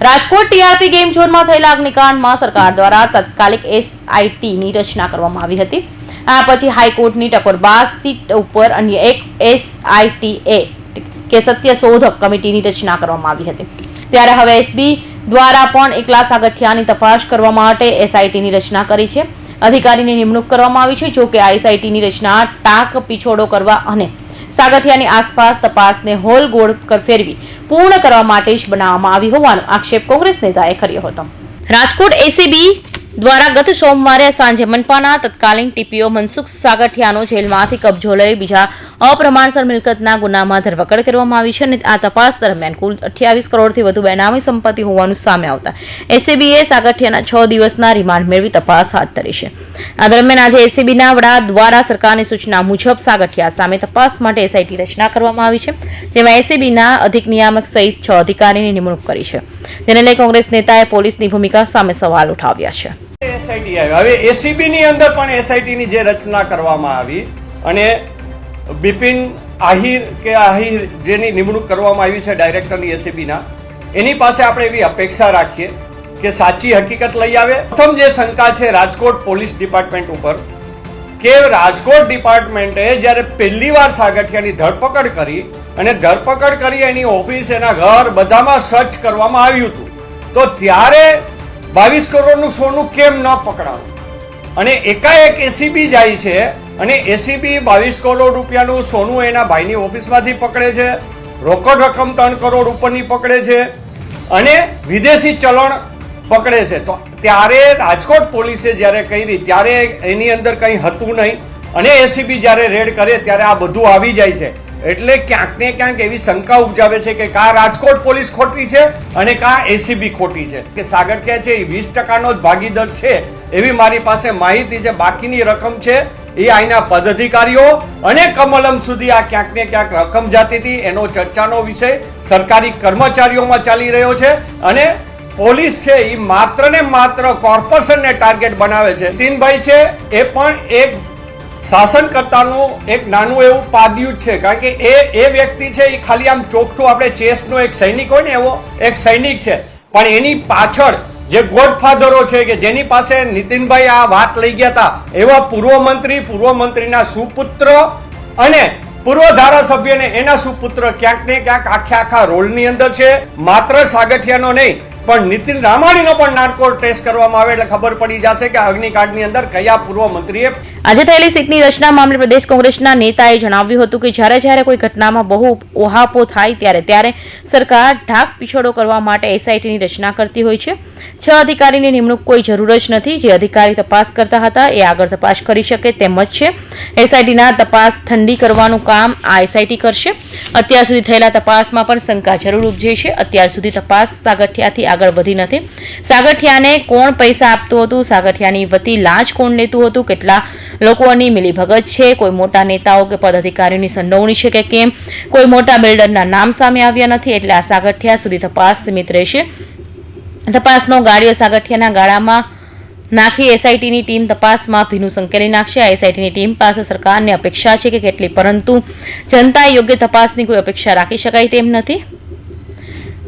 Rajkot TRP game ઝોનમાં થયેલા અગ્નિકાંડમાં સરકાર દ્વારા તત્કાલિક એસઆઈટીની રચના કરવામાં આવી હતી. આ પછી હાઈકોર્ટની ટકોર બાદ સીટ ઉપર અન્ય એક એસઆઈટીએ કે સત્ય શોધક કમિટીની રચના કરવામાં આવી હતી. ત્યારે હવે એસબી દ્વારા પણ એકલા સાગઠિયાની તપાસ કરવા માટે એસઆઈટીની રચના કરી છે. અધિકારીની નિમણૂક કરવામાં આવી છે. જો કે આ એસઆઈટીની રચના ટાંક પીછોડો કરવા અને સાગઠિયાની આસપાસ તપાસને હોલ ગોળ ફેરવી પૂર્ણ કરવા માટે જ બનાવવામાં આવી હોવાનો આક્ષેપ કોંગ્રેસ નેતાએ કર્યો હતો. રાજકોટ એસીબી દ્વારા ગત સોમવારે સાંજે મનપાના તત્કાલીન ટીપીઓ મનસુખ સાગઠિયાનો જેલમાંથી કબજો લઈ બીજા અપ્રમાણસર મિલકતના ગુનામાં ધરપકડ કરવામાં આવી છે અને આ તપાસ દરમિયાન કુલ અઠ્યાવીસ કરોડથી વધુ બેનામી સંપત્તિ હોવાનું સામે આવતા એસીબીએ સાગઠિયાના છ દિવસના રિમાન્ડ મેળવી તપાસ હાથ ધરી છે. આ દરમિયાન આજે એસીબીના વડા દ્વારા સરકારની સૂચના મુજબ સાગઠિયા સામે તપાસ માટે એસઆઈટી રચના કરવામાં આવી છે. જેમાં એસીબીના અધિક નિયામક સહિત છ અધિકારીની નિમણૂક કરી છે. જેને લઈ કોંગ્રેસ નેતાએ પોલીસની ભૂમિકા સામે સવાલ ઉઠાવ્યા છે. એસઆઈટી આવી. હવે એસીબી ની અંદર પણ એસઆઈટી ની જે રચના કરવામાં આવી અને બિપિન આહિર કે આહિર જેની નિમણૂક કરવામાં આવી છે ડાયરેક્ટરની એસીબીના એની પાસે આપણે એવી અપેક્ષા રાખીએ કે સાચી હકીકત લઈ આવે. પ્રથમ જે શંકા છે રાજકોટ પોલીસ ડિપાર્ટમેન્ટ ઉપર, કે રાજકોટ ડિપાર્ટમેન્ટે જ્યારે પહેલી વાર સાગઠિયાની ધરપકડ કરી અને ધરપકડ કરી એની ઓફિસ, એના ઘર બધામાં સર્ચ કરવામાં આવ્યું હતું, તો ત્યારે બાવીસ કરોડનું સોનું કેમ ન પકડાવું? અને એકાએક એસીબી જાય છે અને એસીબી બાવીસ કરોડ રૂપિયાનું સોનું એના ભાઈની ઓફિસમાંથી પકડે છે, રોકડ રકમ ત્રણ કરોડ ઉપરની પકડે છે અને વિદેશી ચલણ પકડે છે. તો ત્યારે રાજકોટ પોલીસે જ્યારે કરી, ત્યારે એની અંદર કંઈ હતું નહીં. અને એસીબી જ્યારે રેડ કરે, ત્યારે આ બધું આવી જાય છે. એટલે ક્યાંક ને ક્યાંક એવી શંકા ઉપજાવે છે કે કા રાજકોટ પોલીસ ખોટી છે અને કા એસીબી ખોટી છે. કે સાગઠિયા છે, એ વીસ ટકાનો જ ભાગીદાર છે. એવી મારી પાસે માહિતી છે બાકીની રકમ છે, એ અહીંના પદાધિકારીઓ અને કમલમ સુધી આ ક્યાંક ને ક્યાંક રકમ જાતી હતી. એનો ચર્ચાનો વિષય સરકારી કર્મચારીઓમાં ચાલી રહ્યો છે અને પોલીસ છે, એ માત્ર ને માત્ર કોર્પોરેશનને ટાર્ગેટ બનાવે છે. તીનભાઈ છે, એ પણ એક શાસનકર્તાનું એક નાનું એવું પાદ્યું છે. કારણ કે એ એ વ્યક્તિ છે, એ ખાલી આમ ચોખ્ઠું આપણે ચેસનો એક સૈનિક હોય ને, એવો એક સૈનિક છે. પણ એની પાછળ જે ગોડફાધરો છે કે જેની પાસે નીતિનભાઈ આ વાત લઈ ગયા હતા, એવા પૂર્વ મંત્રી, પૂર્વ મંત્રીના સુપુત્ર અને પૂર્વ ધારાસભ્યને એના સુપુત્ર ક્યાંક ને ક્યાંક આખે આખા રોલની અંદર છે. માત્ર સાગઠિયાનો નહીં પણ નીતિન રામાણીનો પણ નાનકો ટેસ્ટ કરવામાં આવે એટલે ખબર પડી જશે કે અગ્નિકાંડની અંદર કયા પૂર્વ મંત્રીએ આજે થયેલી સીટની રચના મામલે પ્રદેશ કોંગ્રેસના નેતાએ જણાવ્યું હતું કે જ્યારે જ્યારે કોઈ ઘટનામાં બહુ ઓહાપો થાય ત્યારે ત્યારે સરકાર ઢાક પીછોડો કરવા માટે એસઆઈટીની રચના કરતી હોય છે. છ અધિકારીની નિમણૂક કોઈ જરૂર જ નથી. જે અધિકારી તપાસ કરતા હતા એ આગળ તપાસ કરી શકે તેમ જ છે. એસઆઈટીના તપાસ ઠંડી કરવાનું કામ આ એસઆઈટી કરશે. અત્યાર સુધી થયેલા તપાસમાં પણ શંકા જરૂર ઉપજે છે. અત્યાર સુધી તપાસ સાગઠિયાથી આગળ વધી નથી. સાગઠિયાને કોણ પૈસા આપતું હતું? સાગઠિયાની વતી લાંચ કોણ લેતું હતું? કેટલા લોકોની મિલીભગત છે? કોઈ મોટા નેતાઓ કે પદાધિકારીઓની સંડોવણી છે કે કેમ? કોઈ મોટા બિલ્ડરના નામ સામે આવ્યા નથી, એટલે આ સાગઠિયા સુધી તપાસ સીમિત રહેશે. તપાસનો ગાડીઓ સાગઠિયાના ગાળામાં નાખી એસઆઈટીની ટીમ તપાસમાં ભીનું સંકેલી નાખશે. આ એસઆઈટીની ટીમ પાસે સરકારની અપેક્ષા છે કે કેટલી, પરંતુ જનતાએ યોગ્ય તપાસની કોઈ અપેક્ષા રાખી શકાય તેમ નથી.